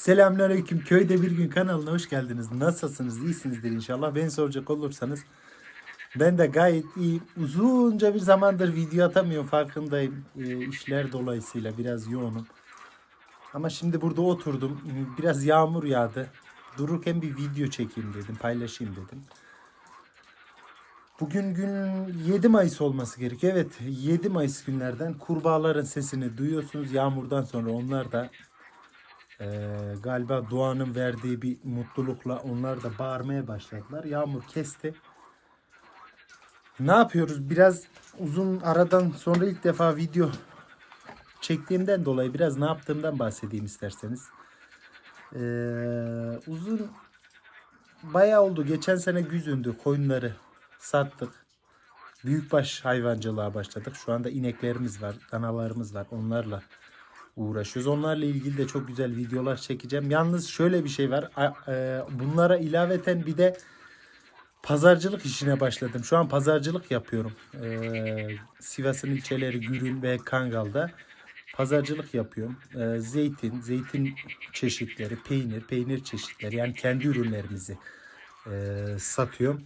Selamünaleyküm. Köyde bir gün kanalına hoş geldiniz. Nasılsınız? İyisinizdir inşallah. Beni soracak olursanız ben de gayet iyi. Uzunca bir zamandır video atamıyorum farkındayım. Ee, işler dolayısıyla biraz yoğunum. Ama şimdi burada oturdum. Biraz yağmur yağdı. Dururken bir video çekeyim dedim. Paylaşayım dedim. Bugün gün 7 Mayıs olması gerekiyor. Evet 7 Mayıs günlerden kurbağaların sesini duyuyorsunuz. Yağmurdan sonra onlar da ee, galiba doğanın verdiği bir mutlulukla onlar da bağırmaya başladılar. Yağmur kesti. Ne yapıyoruz? Biraz uzun aradan sonra ilk defa video çektiğimden dolayı biraz ne yaptığımdan bahsedeyim isterseniz. Ee, uzun bayağı oldu. Geçen sene güzündü. Koyunları sattık. Büyükbaş hayvancılığa başladık. Şu anda ineklerimiz var, danalarımız var. Onlarla uğraşıyoruz. Onlarla ilgili de çok güzel videolar çekeceğim. Yalnız şöyle bir şey var. E, Bunlara ilaveten bir de pazarcılık işine başladım. Şu an pazarcılık yapıyorum. Ee, Sivas'ın ilçeleri Gürün ve Kangal'da pazarcılık yapıyorum. Ee, zeytin, zeytin çeşitleri, peynir, peynir çeşitleri yani kendi ürünlerimizi e, satıyorum.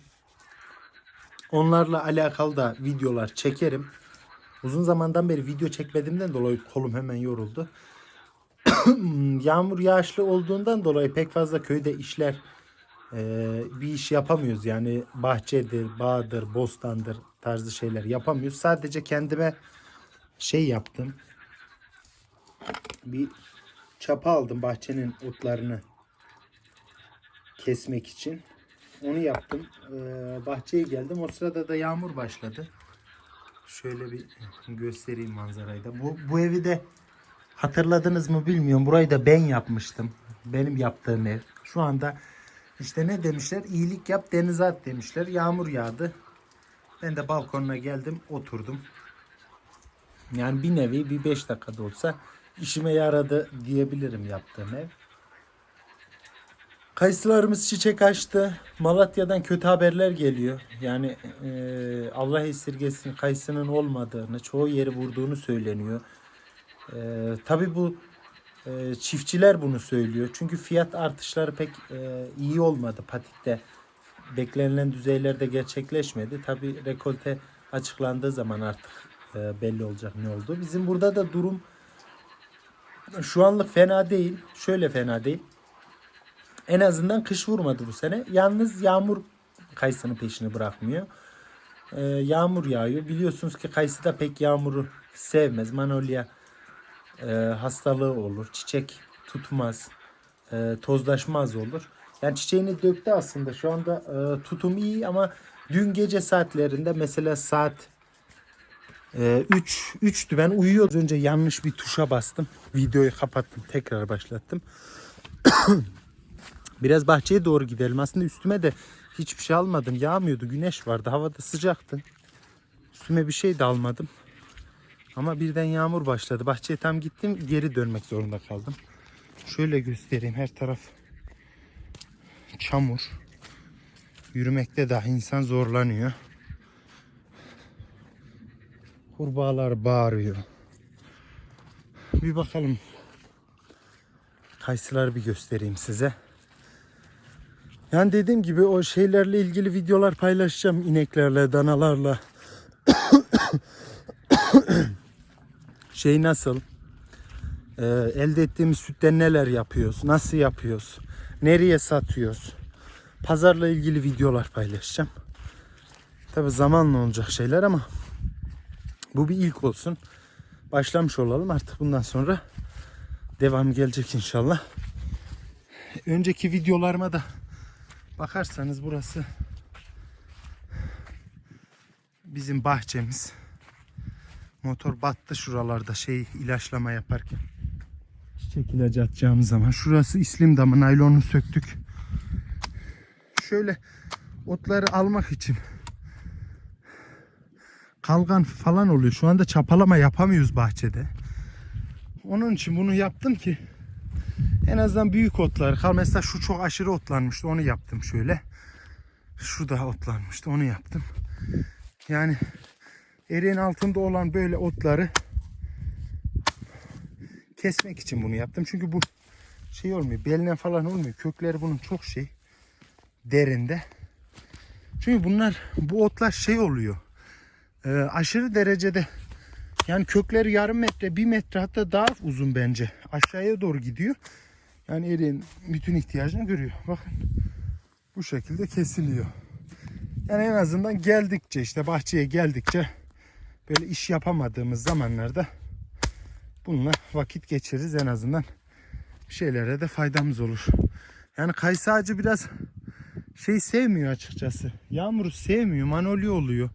Onlarla alakalı da videolar çekerim. Uzun zamandan beri video çekmediğimden dolayı kolum hemen yoruldu. Yağmur yağışlı olduğundan dolayı pek fazla köyde işler e, bir iş yapamıyoruz. Yani bahçedir, bağdır, bostandır tarzı şeyler yapamıyoruz. Sadece kendime şey yaptım. Bir çapa aldım bahçenin otlarını kesmek için. Onu yaptım. Ee, bahçeye geldim. O sırada da yağmur başladı. Şöyle bir göstereyim manzarayı da. Bu, bu evi de hatırladınız mı bilmiyorum. Burayı da ben yapmıştım. Benim yaptığım ev. Şu anda işte ne demişler? İyilik yap denize at demişler. Yağmur yağdı. Ben de balkonuna geldim oturdum. Yani bir nevi bir 5 dakikada olsa işime yaradı diyebilirim yaptığım ev. Kayısılarımız çiçek açtı. Malatya'dan kötü haberler geliyor. Yani e, Allah esirgesin kayısının olmadığını, çoğu yeri vurduğunu söyleniyor. E, Tabi bu e, çiftçiler bunu söylüyor. Çünkü fiyat artışları pek e, iyi olmadı patikte. Beklenilen düzeylerde gerçekleşmedi. Tabi rekolte açıklandığı zaman artık e, belli olacak ne oldu. Bizim burada da durum şu anlık fena değil. Şöyle fena değil. En azından kış vurmadı bu sene. Yalnız yağmur kayısının peşini bırakmıyor. Ee, yağmur yağıyor. Biliyorsunuz ki kayısı da pek yağmuru sevmez. Manolya e, hastalığı olur. Çiçek tutmaz. E, tozlaşmaz olur. Yani çiçeğini döktü aslında. Şu anda e, tutum iyi ama dün gece saatlerinde mesela saat 3 3'tü ben uyuyordum. Önce yanlış bir tuşa bastım. Videoyu kapattım. Tekrar başlattım. Biraz bahçeye doğru gidelim. Aslında üstüme de hiçbir şey almadım. Yağmıyordu. Güneş vardı. Havada sıcaktı. Üstüme bir şey de almadım. Ama birden yağmur başladı. Bahçeye tam gittim. Geri dönmek zorunda kaldım. Şöyle göstereyim. Her taraf çamur. Yürümekte dahi insan zorlanıyor. Kurbağalar bağırıyor. Bir bakalım. Kayısıları bir göstereyim size. Yani dediğim gibi o şeylerle ilgili videolar paylaşacağım ineklerle, danalarla. şey nasıl? Ee, elde ettiğimiz sütten neler yapıyoruz? Nasıl yapıyoruz? Nereye satıyoruz? Pazarla ilgili videolar paylaşacağım. Tabi zamanla olacak şeyler ama bu bir ilk olsun. Başlamış olalım artık bundan sonra devam gelecek inşallah. Önceki videolarıma da Bakarsanız burası bizim bahçemiz. Motor battı şuralarda şey ilaçlama yaparken. Çiçek ilacı atacağımız zaman. Şurası islim damı naylonu söktük. Şöyle otları almak için kalgan falan oluyor. Şu anda çapalama yapamıyoruz bahçede. Onun için bunu yaptım ki en azından büyük otlar kal. Mesela şu çok aşırı otlanmıştı. Onu yaptım şöyle. Şu da otlanmıştı. Onu yaptım. Yani eriğin altında olan böyle otları kesmek için bunu yaptım. Çünkü bu şey olmuyor. Beline falan olmuyor. Kökleri bunun çok şey derinde. Çünkü bunlar bu otlar şey oluyor. e, aşırı derecede yani kökleri yarım metre, bir metre hatta daha uzun bence. Aşağıya doğru gidiyor. Yani eriğin bütün ihtiyacını görüyor. Bakın bu şekilde kesiliyor. Yani en azından geldikçe işte bahçeye geldikçe böyle iş yapamadığımız zamanlarda bununla vakit geçiririz en azından şeylere de faydamız olur. Yani kayısı ağacı biraz şey sevmiyor açıkçası. Yağmuru sevmiyor. Manolya oluyor.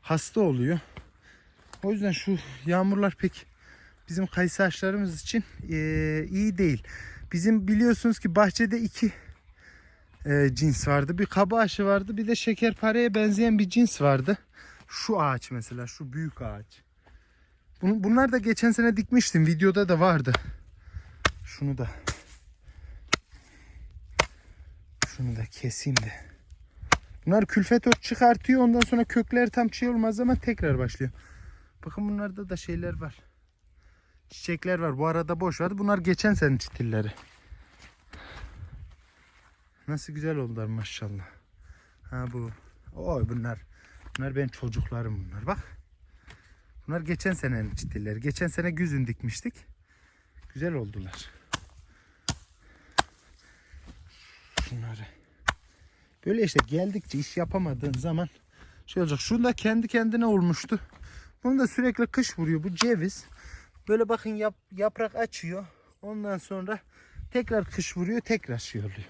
Hasta oluyor. O yüzden şu yağmurlar pek bizim kayısı ağaçlarımız için iyi değil. Bizim biliyorsunuz ki bahçede iki eee, cins vardı. Bir kaba aşı vardı bir de şekerpareye benzeyen bir cins vardı. Şu ağaç mesela şu büyük ağaç. Bun- Bunlar da geçen sene dikmiştim. Videoda da vardı. Şunu da şunu da keseyim de. Bunlar külfet ot çıkartıyor. Ondan sonra kökler tam şey olmaz zaman tekrar başlıyor. Bakın bunlarda da şeyler var. Çiçekler var. Bu arada boş vardı. Bunlar geçen sene çitilleri. Nasıl güzel oldular maşallah. Ha bu. Oy bunlar. Bunlar benim çocuklarım bunlar. Bak. Bunlar geçen senenin çitilleri. Geçen sene güzün dikmiştik. Güzel oldular. Şunları. Böyle işte geldikçe iş yapamadığın zaman şey olacak. Şunda kendi kendine olmuştu. Bunu da sürekli kış vuruyor. Bu ceviz. Böyle bakın yap, yaprak açıyor. Ondan sonra tekrar kış vuruyor. Tekrar şey oluyor.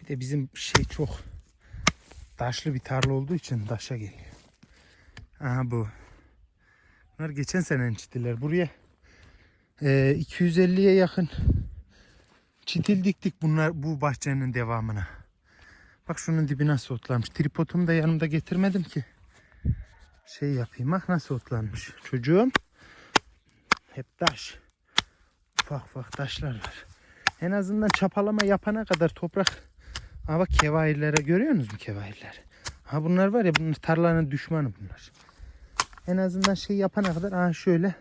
Bir de bizim şey çok taşlı bir tarla olduğu için taşa geliyor. Aha bu. Bunlar geçen senenin çitiler. Buraya e, 250'ye yakın çitil diktik bunlar bu bahçenin devamına. Bak şunun dibi nasıl otlanmış. Tripodumu da yanımda getirmedim ki. Şey yapayım bak nasıl otlanmış. Çocuğum hep taş. Ufak ufak taşlar var. En azından çapalama yapana kadar toprak. Ha bak kevairlere görüyor musunuz mu kevairleri? Ha bunlar var ya bunlar tarlanın düşmanı bunlar. En azından şey yapana kadar ha şöyle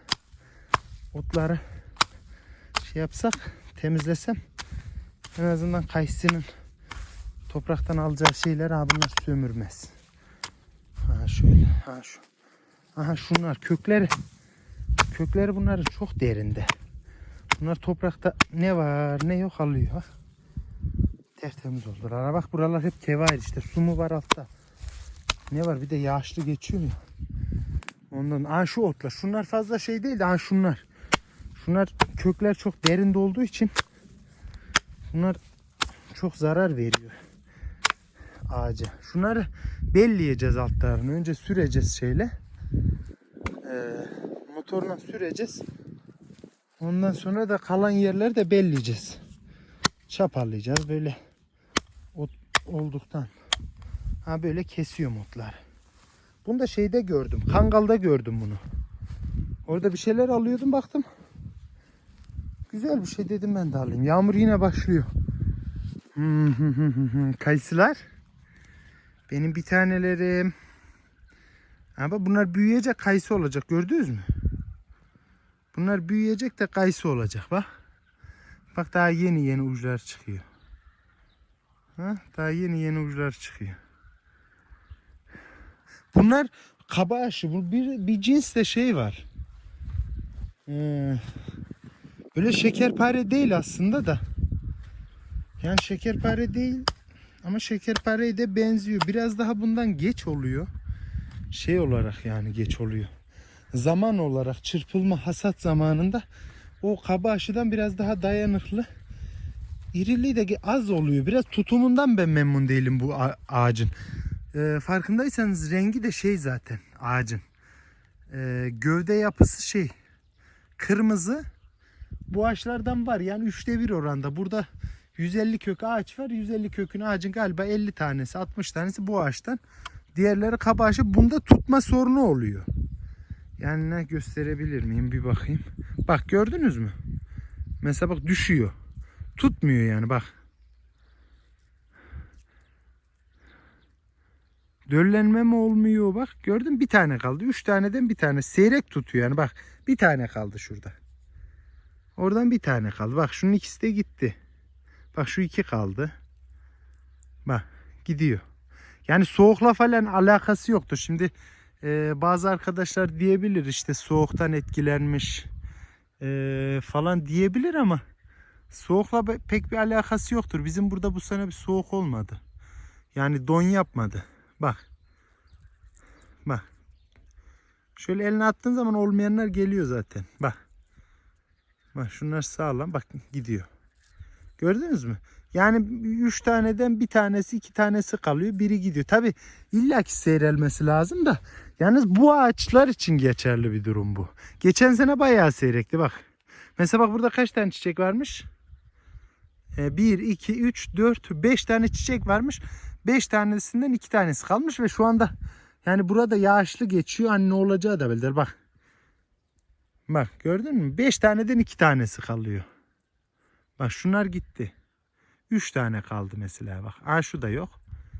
otları şey yapsak temizlesem en azından kayısının topraktan alacağı şeyler ha bunlar sömürmez. Ha şöyle ha şu. Aha şunlar kökleri kökleri bunların çok derinde. Bunlar toprakta ne var ne yok alıyor. Bak. Tertemiz oldular. Ara bak buralar hep kevair işte. Su mu var altta? Ne var bir de yağışlı geçiyor ya. Ondan aa şu otlar. Şunlar fazla şey değil de aa şunlar. Şunlar kökler çok derinde olduğu için bunlar çok zarar veriyor ağaca. Şunları belleyeceğiz altlarını. Önce süreceğiz şeyle. Ee, motorla süreceğiz. Ondan sonra da kalan yerleri de belleyeceğiz. Çaparlayacağız böyle ot olduktan. Ha böyle kesiyorum otları. Bunu da şeyde gördüm. Kangal'da gördüm bunu. Orada bir şeyler alıyordum baktım. Güzel bir şey dedim ben de alayım. Yağmur yine başlıyor. Kayısılar. Benim bir tanelerim. Ama bunlar büyüyecek kayısı olacak gördünüz mü? Bunlar büyüyecek de kayısı olacak bak. Bak daha yeni yeni uçlar çıkıyor. Ha? Daha yeni yeni uçlar çıkıyor. Bunlar kaba aşı. Bu bir, bir cins de şey var. Ee, öyle şekerpare değil aslında da. Yani şekerpare değil ama şekerpareye de benziyor. Biraz daha bundan geç oluyor. Şey olarak yani geç oluyor. Zaman olarak çırpılma hasat zamanında o kaba aşıdan biraz daha dayanıklı. İriliği de az oluyor. Biraz tutumundan ben memnun değilim bu ağacın. Ee, farkındaysanız rengi de şey zaten ağacın. Ee, gövde yapısı şey kırmızı. Bu ağaçlardan var yani üçte bir oranda. Burada 150 kök ağaç var. 150 kökün ağacın galiba 50 tanesi 60 tanesi bu ağaçtan. Diğerleri kaba. Bunda tutma sorunu oluyor. Yani ne gösterebilir miyim bir bakayım. Bak gördünüz mü? Mesela bak düşüyor. Tutmuyor yani bak. Döllenme mi olmuyor bak gördün bir tane kaldı. Üç taneden bir tane seyrek tutuyor yani bak bir tane kaldı şurada. Oradan bir tane kaldı. Bak şunun ikisi de gitti. Bak şu iki kaldı. Bak gidiyor. Yani soğukla falan alakası yoktur. Şimdi e, bazı arkadaşlar diyebilir işte soğuktan etkilenmiş e, falan diyebilir ama soğukla pek bir alakası yoktur. Bizim burada bu sene bir soğuk olmadı. Yani don yapmadı. Bak. Bak. Şöyle eline attığın zaman olmayanlar geliyor zaten. Bak. Bak şunlar sağlam. Bak gidiyor. Gördünüz mü? Yani üç taneden bir tanesi iki tanesi kalıyor. Biri gidiyor. Tabi illaki seyrelmesi lazım da. Yalnız bu ağaçlar için geçerli bir durum bu. Geçen sene bayağı seyrekti bak. Mesela bak burada kaç tane çiçek varmış? 1, 2, 3, 4, 5 tane çiçek varmış. 5 tanesinden 2 tanesi kalmış ve şu anda yani burada yağışlı geçiyor. Hani ne olacağı da belli. Bak. Bak gördün mü? 5 taneden 2 tanesi kalıyor. Bak şunlar gitti. 3 tane kaldı mesela bak. Aa şu da yok.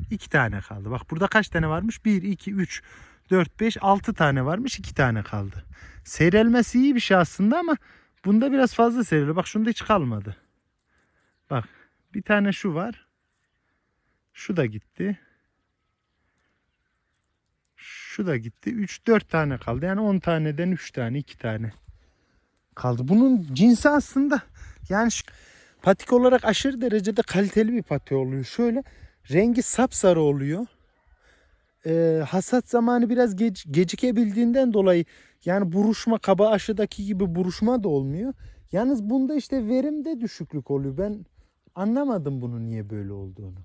2 tane kaldı. Bak burada kaç tane varmış? 1, 2, 3, 4, 5, 6 tane varmış. 2 tane kaldı. Seyrelmesi iyi bir şey aslında ama bunda biraz fazla seyreliyor. Bak şunda hiç kalmadı. Bak bir tane şu var. Şu da gitti. Şu da gitti. 3-4 tane kaldı. Yani 10 taneden 3 tane 2 tane kaldı. Bunun cinsi aslında yani patik olarak aşırı derecede kaliteli bir pati oluyor. Şöyle rengi sapsarı oluyor. Ee, hasat zamanı biraz gec- gecikebildiğinden dolayı yani buruşma kaba aşıdaki gibi buruşma da olmuyor. Yalnız bunda işte verimde düşüklük oluyor. Ben anlamadım bunun niye böyle olduğunu.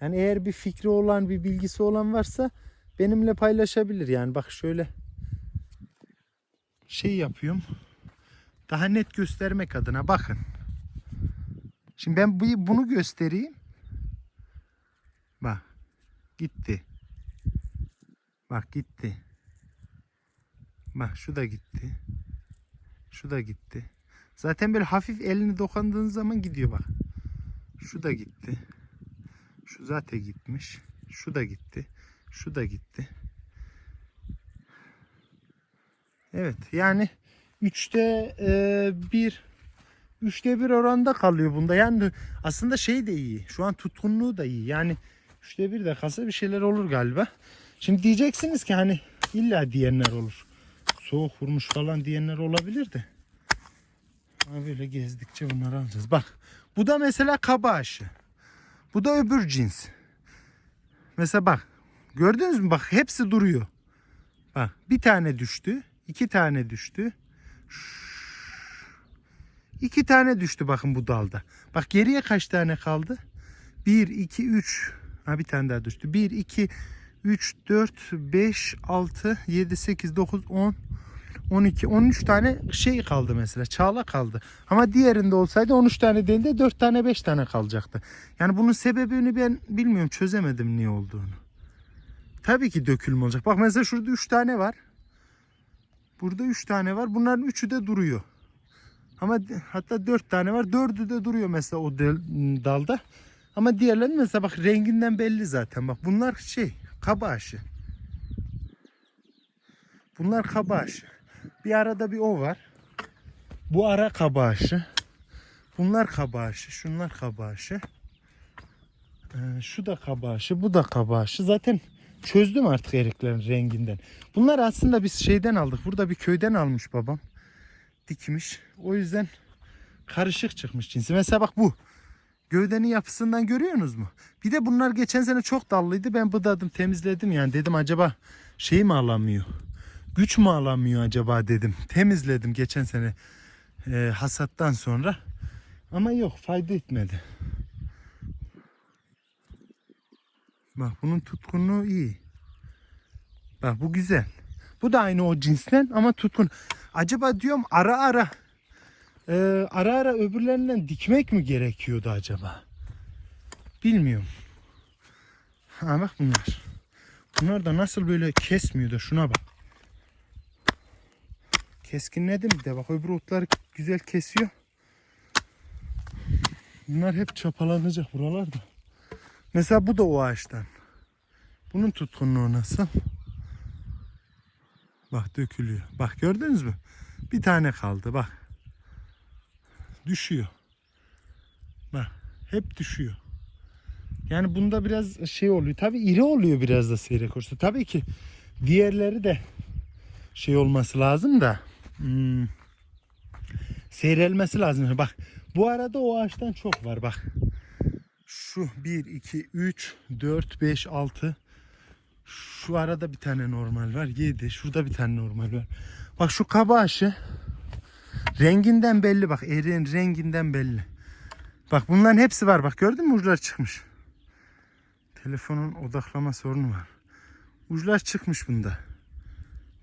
Yani eğer bir fikri olan, bir bilgisi olan varsa benimle paylaşabilir. Yani bak şöyle şey yapıyorum. Daha net göstermek adına bakın. Şimdi ben bu- bunu göstereyim. Bak. Gitti. Bak gitti. Bak şu da gitti. Şu da gitti. Zaten böyle hafif elini dokandığın zaman gidiyor bak. Şu da gitti. Şu zaten gitmiş. Şu da gitti. Şu da gitti. Evet yani üçte e, bir üçte bir oranda kalıyor bunda. Yani aslında şey de iyi. Şu an tutkunluğu da iyi. Yani üçte bir de kalsa bir şeyler olur galiba. Şimdi diyeceksiniz ki hani illa diyenler olur. Soğuk vurmuş falan diyenler olabilir de. Böyle gezdikçe bunları alacağız. Bak bu da mesela kaba aşı. Bu da öbür cins. Mesela bak gördünüz mü bak hepsi duruyor. Bak bir tane düştü. iki tane düştü. İki tane düştü bakın bu dalda. Bak geriye kaç tane kaldı? 1, 2, 3. Ha bir tane daha düştü. 1, 2, 3, 4, 5, 6, 7, 8, 9, 10, 12, 13 tane şey kaldı mesela. Çağla kaldı. Ama diğerinde olsaydı 13 tane değil de 4 tane 5 tane kalacaktı. Yani bunun sebebini ben bilmiyorum çözemedim niye olduğunu. Tabii ki dökülme olacak. Bak mesela şurada 3 tane var. Burada 3 tane var. Bunların 3'ü de duruyor. Ama hatta 4 tane var. 4'ü de duruyor mesela o dalda. Ama diğerleri mesela bak renginden belli zaten. Bak bunlar şey kaba aşı. Bunlar kaba aşı. Bir arada bir o var. Bu ara kaba aşı. Bunlar kaba aşı. Şunlar kaba aşı. Ee, şu da kaba aşı. Bu da kaba aşı. Zaten çözdüm artık eriklerin renginden. Bunlar aslında biz şeyden aldık. Burada bir köyden almış babam. Dikmiş. O yüzden karışık çıkmış cinsi. Mesela bak bu. Gövdenin yapısından görüyorsunuz mu? Bir de bunlar geçen sene çok dallıydı. Ben bıdadım temizledim yani. Dedim acaba şey mi alamıyor? Güç mü alamıyor acaba dedim. Temizledim geçen sene e, hasattan sonra. Ama yok fayda etmedi. Bak bunun tutkunluğu iyi. Bak bu güzel. Bu da aynı o cinsten ama tutkun. Acaba diyorum ara ara e, ara ara öbürlerinden dikmek mi gerekiyordu acaba? Bilmiyorum. Ha bak bunlar. Bunlar da nasıl böyle kesmiyor da şuna bak. Keskinledim bir de bak öbür otları güzel kesiyor. Bunlar hep çapalanacak buralarda. Mesela bu da o ağaçtan. Bunun tutkunluğu nasıl? Bak dökülüyor. Bak gördünüz mü? Bir tane kaldı bak. Düşüyor. Bak hep düşüyor. Yani bunda biraz şey oluyor. Tabi iri oluyor biraz da seyrek olursa. Tabii ki diğerleri de şey olması lazım da hmm, seyrelmesi lazım. Bak bu arada o ağaçtan çok var bak. Şu 1, 2, 3, 4, 5, 6 şu arada bir tane normal var. 7. Şurada bir tane normal var. Bak şu kaba aşı renginden belli bak. Eriğin renginden belli. Bak bunların hepsi var. Bak gördün mü uçlar çıkmış. Telefonun odaklama sorunu var. Uçlar çıkmış bunda.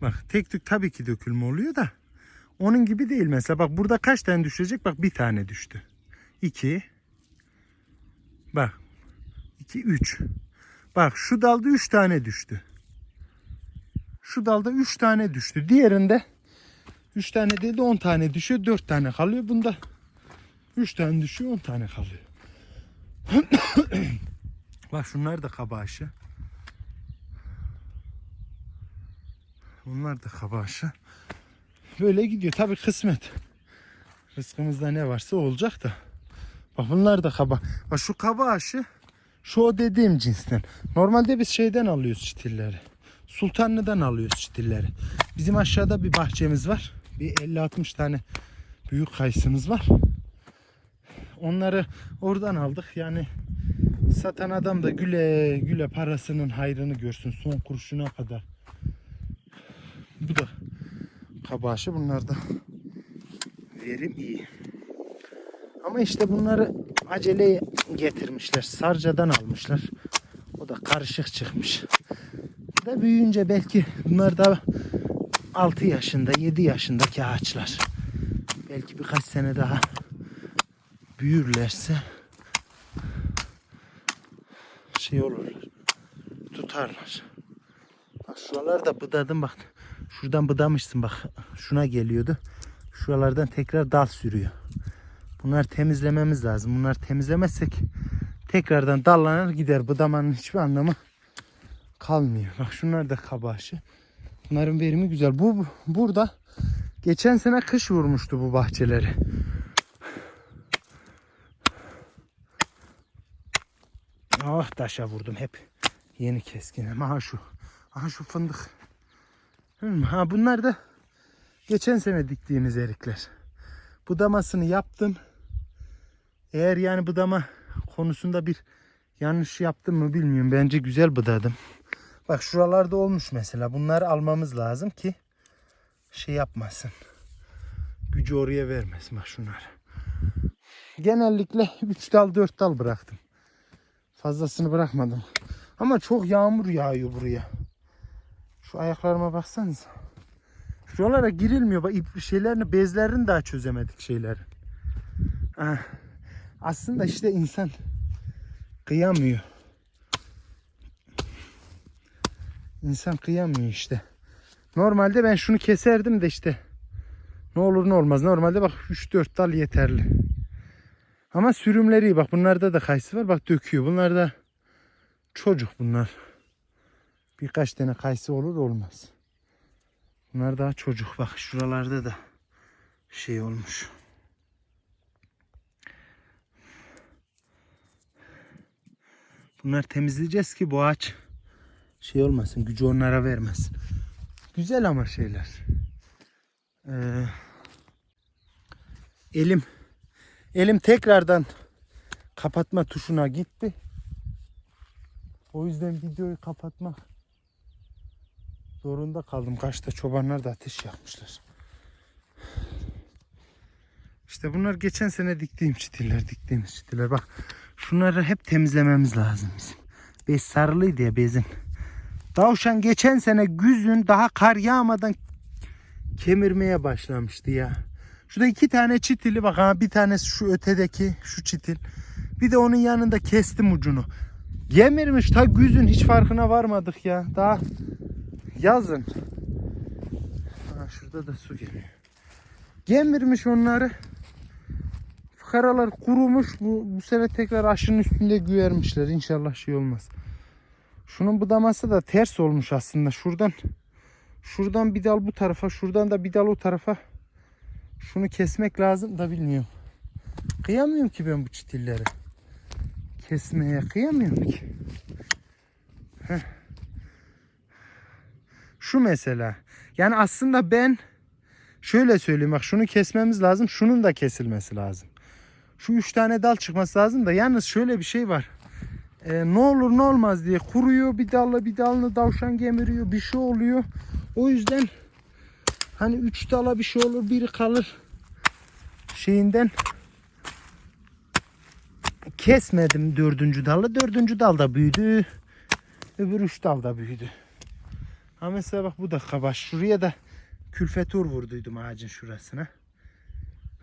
Bak tek tük tabii ki dökülme oluyor da onun gibi değil mesela. Bak burada kaç tane düşecek? Bak bir tane düştü. 2 Bak 2 3 Bak şu dalda 3 tane düştü. Şu dalda 3 tane düştü. Diğerinde 3 tane değil de 10 tane düşüyor. 4 tane kalıyor. Bunda 3 tane düşüyor 10 tane kalıyor. Bak şunlar da kaba aşı. Bunlar da kaba aşı. Böyle gidiyor. Tabi kısmet. Rızkımızda ne varsa olacak da. Bak bunlar da kaba. Bak şu kaba aşı şu o dediğim cinsten. Normalde biz şeyden alıyoruz çitilleri. Sultanlı'dan alıyoruz çitilleri. Bizim aşağıda bir bahçemiz var. Bir 50-60 tane büyük kayısımız var. Onları oradan aldık. Yani satan adam da güle güle parasının hayrını görsün son kuruşuna kadar. Bu da kabaşı bunlar da verim iyi. Ama işte bunları acele getirmişler. Sarcadan almışlar. O da karışık çıkmış. Da büyüyünce belki bunlar da 6 yaşında, 7 yaşındaki ağaçlar. Belki birkaç sene daha büyürlerse şey olurlar. Tutarlar. Bak şuralarda bıdadım bak. Şuradan bıdamışsın bak. Şuna geliyordu. Şuralardan tekrar dal sürüyor. Bunlar temizlememiz lazım. Bunlar temizlemezsek tekrardan dallanır gider. Bıdamanın hiçbir anlamı kalmıyor. Bak şunlar da kabaşı. Bunların verimi güzel. Bu burada geçen sene kış vurmuştu bu bahçeleri. Ah taşa vurdum hep. Yeni keskin. Aha şu. Aha şu fındık. Ha bunlar da geçen sene diktiğimiz erikler. Budamasını yaptım. Eğer yani budama konusunda bir yanlış yaptım mı bilmiyorum. Bence güzel budadım. Bak şuralarda olmuş mesela. Bunları almamız lazım ki şey yapmasın. Gücü oraya vermesin bak şunları. Genellikle 3 dal 4 dal bıraktım. Fazlasını bırakmadım. Ama çok yağmur yağıyor buraya. Şu ayaklarıma baksanıza. Şuralara girilmiyor. Bak şeylerini, bezlerini daha çözemedik şeylerin. Ha. Aslında işte insan kıyamıyor. İnsan kıyamıyor işte. Normalde ben şunu keserdim de işte. Ne olur ne olmaz. Normalde bak 3-4 dal yeterli. Ama sürümleri. Bak bunlarda da kayısı var. Bak döküyor. Bunlar da çocuk bunlar. Birkaç tane kayısı olur olmaz. Bunlar daha çocuk. Bak şuralarda da şey olmuş. Bunlar temizleyeceğiz ki bu ağaç şey olmasın. Gücü onlara vermesin. Güzel ama şeyler. Ee, elim elim tekrardan kapatma tuşuna gitti. O yüzden videoyu kapatmak zorunda kaldım. Kaçta çobanlar da ateş yakmışlar. İşte bunlar geçen sene diktiğim çitiller, diktiğimiz çitiller. Bak şunları hep temizlememiz lazım bizim. Bez sarılıydı ya bezin. Tavşan geçen sene güzün daha kar yağmadan kemirmeye başlamıştı ya. Şurada iki tane çitili bak ha bir tanesi şu ötedeki şu çitil. Bir de onun yanında kestim ucunu. Yemirmiş ta güzün hiç farkına varmadık ya. Daha yazın. Ha, şurada da su geliyor. Gemirmiş onları. Fıkaralar kurumuş. Bu, bu sene tekrar aşının üstünde güvermişler. İnşallah şey olmaz. Şunun budaması da ters olmuş aslında. Şuradan şuradan bir dal bu tarafa, şuradan da bir dal o tarafa. Şunu kesmek lazım da bilmiyorum. Kıyamıyorum ki ben bu çitilleri. Kesmeye kıyamıyorum ki. Heh. Şu mesela. Yani aslında ben şöyle söyleyeyim bak şunu kesmemiz lazım. Şunun da kesilmesi lazım. Şu üç tane dal çıkması lazım da yalnız şöyle bir şey var. Ee, ne olur ne olmaz diye kuruyor bir dalla bir dalını davşan gemiriyor bir şey oluyor. O yüzden hani üç dala bir şey olur biri kalır şeyinden kesmedim dördüncü dalı. Dördüncü dal da büyüdü. Öbür üç dal da büyüdü. Ha mesela bak bu da kabaş. Şuraya da külfetur vurduydum ağacın şurasına.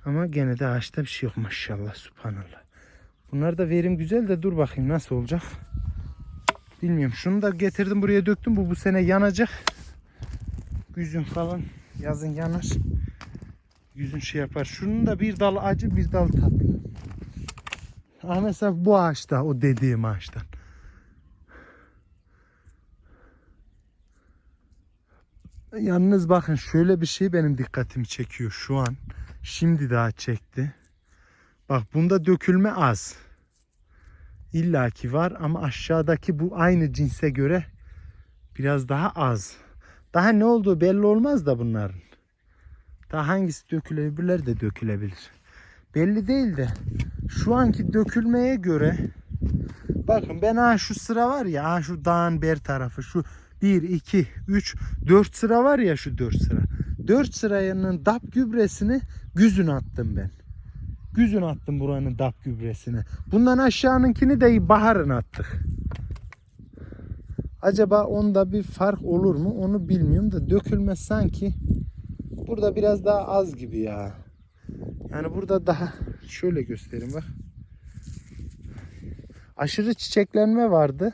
Ama gene de ağaçta bir şey yok maşallah subhanallah. Bunlar da verim güzel de dur bakayım nasıl olacak. Bilmiyorum. Şunu da getirdim buraya döktüm. Bu bu sene yanacak. Güzün falan yazın yanar. Yüzün şey yapar. Şunun da bir dal acı bir dal tatlı. Ha mesela bu ağaçta o dediğim ağaçtan. Yalnız bakın şöyle bir şey benim dikkatimi çekiyor şu an. Şimdi daha çekti. Bak bunda dökülme az. İlla ki var ama aşağıdaki bu aynı cinse göre biraz daha az. Daha ne olduğu belli olmaz da bunların. Daha hangisi dökülebilir de dökülebilir. Belli değil de şu anki dökülmeye göre bakın ben ha şu sıra var ya ha şu dağın ber tarafı şu 1, 2, 3, 4 sıra var ya şu 4 sıra. 4 sıranın dap gübresini güzün attım ben. Güzün attım buranın dap gübresini. Bundan aşağınınkini de baharın attık. Acaba onda bir fark olur mu onu bilmiyorum da dökülme sanki burada biraz daha az gibi ya. Yani burada daha şöyle göstereyim bak. Aşırı çiçeklenme vardı.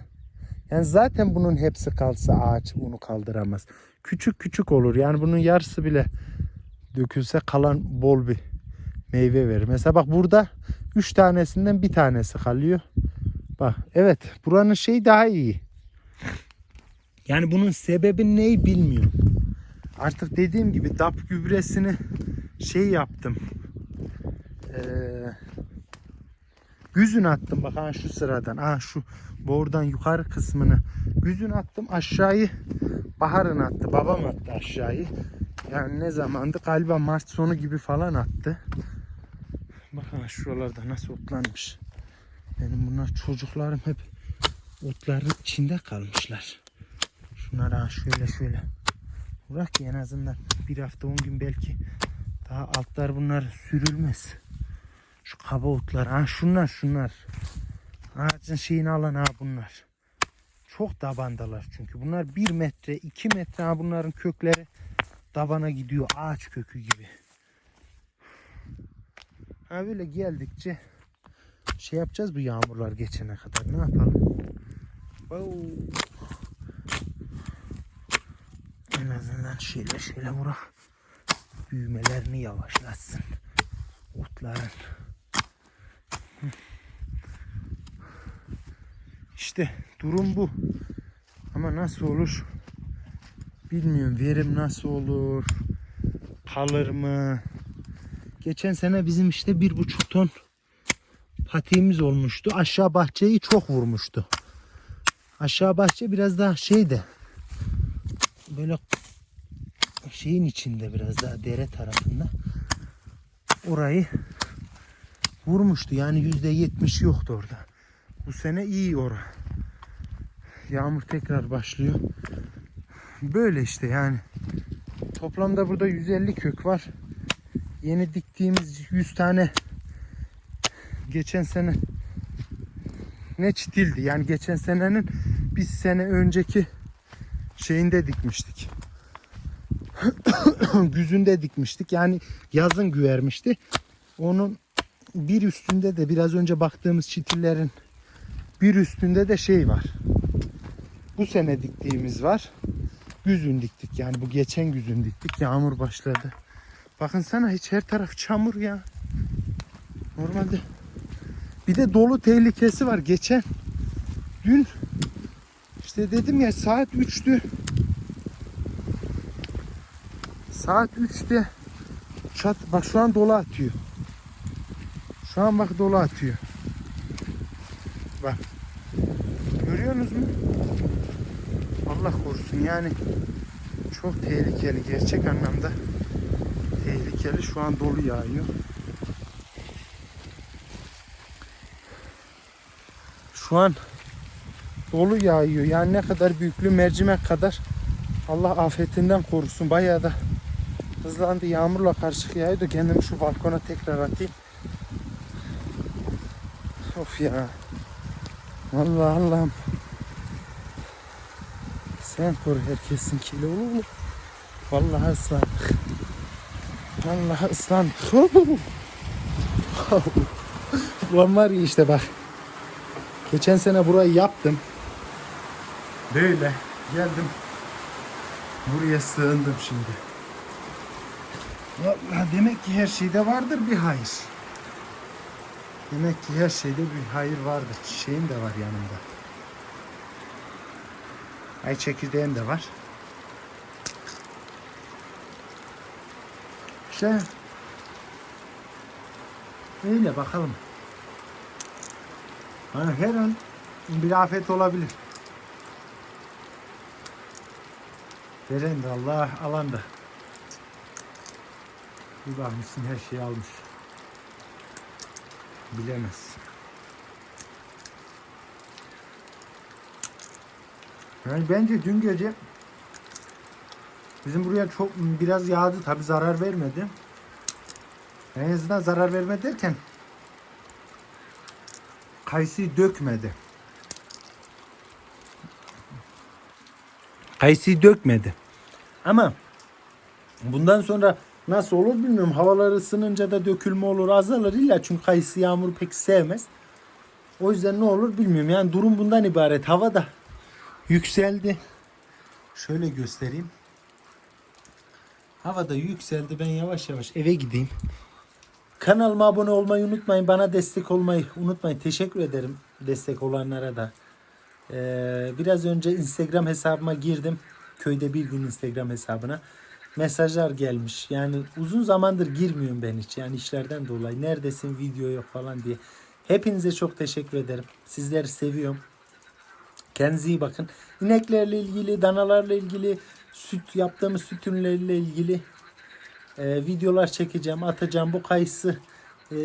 Yani zaten bunun hepsi kalsa ağaç bunu kaldıramaz. Küçük küçük olur. Yani bunun yarısı bile dökülse kalan bol bir meyve verir. Mesela bak burada 3 tanesinden bir tanesi kalıyor. Bak evet buranın şey daha iyi. Yani bunun sebebi neyi bilmiyorum. Artık dediğim gibi dap gübresini şey yaptım. Ee, güzün attım bak ha şu sıradan. Ha şu borudan yukarı kısmını güzün attım. Aşağıyı baharın attı. Babam attı aşağıyı. Yani ne zamandı? Galiba Mart sonu gibi falan attı. Bakın şuralarda nasıl otlanmış. Benim bunlar çocuklarım hep otların içinde kalmışlar. Şunları ha şöyle şöyle. Bırak ki en azından bir hafta on gün belki daha altlar bunlar sürülmez. Şu kaba otlar ha şunlar şunlar. Ağacın şeyini alan ha bunlar. Çok tabandalar çünkü. Bunlar bir metre iki metre ha bunların kökleri tabana gidiyor ağaç kökü gibi. Ha böyle geldikçe şey yapacağız bu yağmurlar geçene kadar. Ne yapalım? Wow. En azından şöyle şöyle bırak. Büyümelerini yavaşlatsın. Otların. Hı. İşte durum bu. Ama nasıl olur? Bilmiyorum. Verim nasıl olur? Kalır mı? Geçen sene bizim işte bir buçuk ton patiğimiz olmuştu. Aşağı bahçeyi çok vurmuştu. Aşağı bahçe biraz daha şeydi. Böyle şeyin içinde biraz daha dere tarafında. Orayı vurmuştu. Yani yüzde yetmiş yoktu orada. Bu sene iyi ora. Yağmur tekrar başlıyor. Böyle işte yani. Toplamda burada 150 kök var. Yeni diktiğimiz 100 tane geçen sene ne çitildi. Yani geçen senenin bir sene önceki şeyinde dikmiştik. Güzünde dikmiştik. Yani yazın güvermişti. Onun bir üstünde de biraz önce baktığımız çitillerin bir üstünde de şey var. Bu sene diktiğimiz var. Güzün diktik yani bu geçen güzün diktik. Yağmur başladı. Bakın sana hiç her taraf çamur ya. Normalde. Bir de dolu tehlikesi var. Geçen dün İşte dedim ya saat 3'tü. Saat 3'te çat bak şu an dolu atıyor. Şu an bak dolu atıyor. Bak. Görüyorsunuz mu? Allah korusun yani çok tehlikeli gerçek anlamda tehlikeli şu an dolu yağıyor. Şu an dolu yağıyor. Yani ne kadar büyüklüğü mercimek kadar Allah afetinden korusun. Bayağı da hızlandı. Yağmurla karışık yağıyor da kendimi şu balkona tekrar atayım. Of ya. Allah Allah'ım. Sen koru herkesin kilo. Vallahi ıslandık. Vallahi ıslandık. Ulan var ya işte bak. Geçen sene burayı yaptım. Böyle geldim. Buraya sığındım şimdi. Vallahi demek ki her şeyde vardır bir hayır. Demek ki her şeyde bir hayır vardır. Çiçeğim de var yanımda. Ay çekirdeğim de var. İşte öyle bakalım. Hani her an bir afet olabilir. Veren de Allah alan da. Bir bakmışsın her şeyi almış. Bilemez. Yani bence dün gece bizim buraya çok biraz yağdı tabi zarar vermedi. En azından zarar vermedi derken kayısıyı dökmedi. Kayısıyı dökmedi. Ama bundan sonra nasıl olur bilmiyorum. Havalar ısınınca da dökülme olur azalır illa çünkü kayısı yağmuru pek sevmez. O yüzden ne olur bilmiyorum. Yani durum bundan ibaret. Hava da yükseldi. Şöyle göstereyim. Hava da yükseldi. Ben yavaş yavaş eve gideyim. Kanalıma abone olmayı unutmayın. Bana destek olmayı unutmayın. Teşekkür ederim destek olanlara da. Ee, biraz önce Instagram hesabıma girdim. Köyde bir gün Instagram hesabına. Mesajlar gelmiş. Yani uzun zamandır girmiyorum ben hiç. Yani işlerden dolayı. Neredesin video yok falan diye. Hepinize çok teşekkür ederim. Sizleri seviyorum. Kendinize iyi bakın. İneklerle ilgili, danalarla ilgili, süt yaptığımız süt ürünleriyle ilgili e, videolar çekeceğim, atacağım. Bu kayısı e,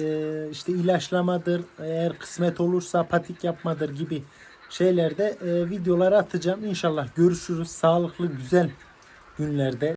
işte ilaçlamadır, eğer kısmet olursa patik yapmadır gibi şeylerde e, videolar atacağım. İnşallah görüşürüz. Sağlıklı, güzel günlerde.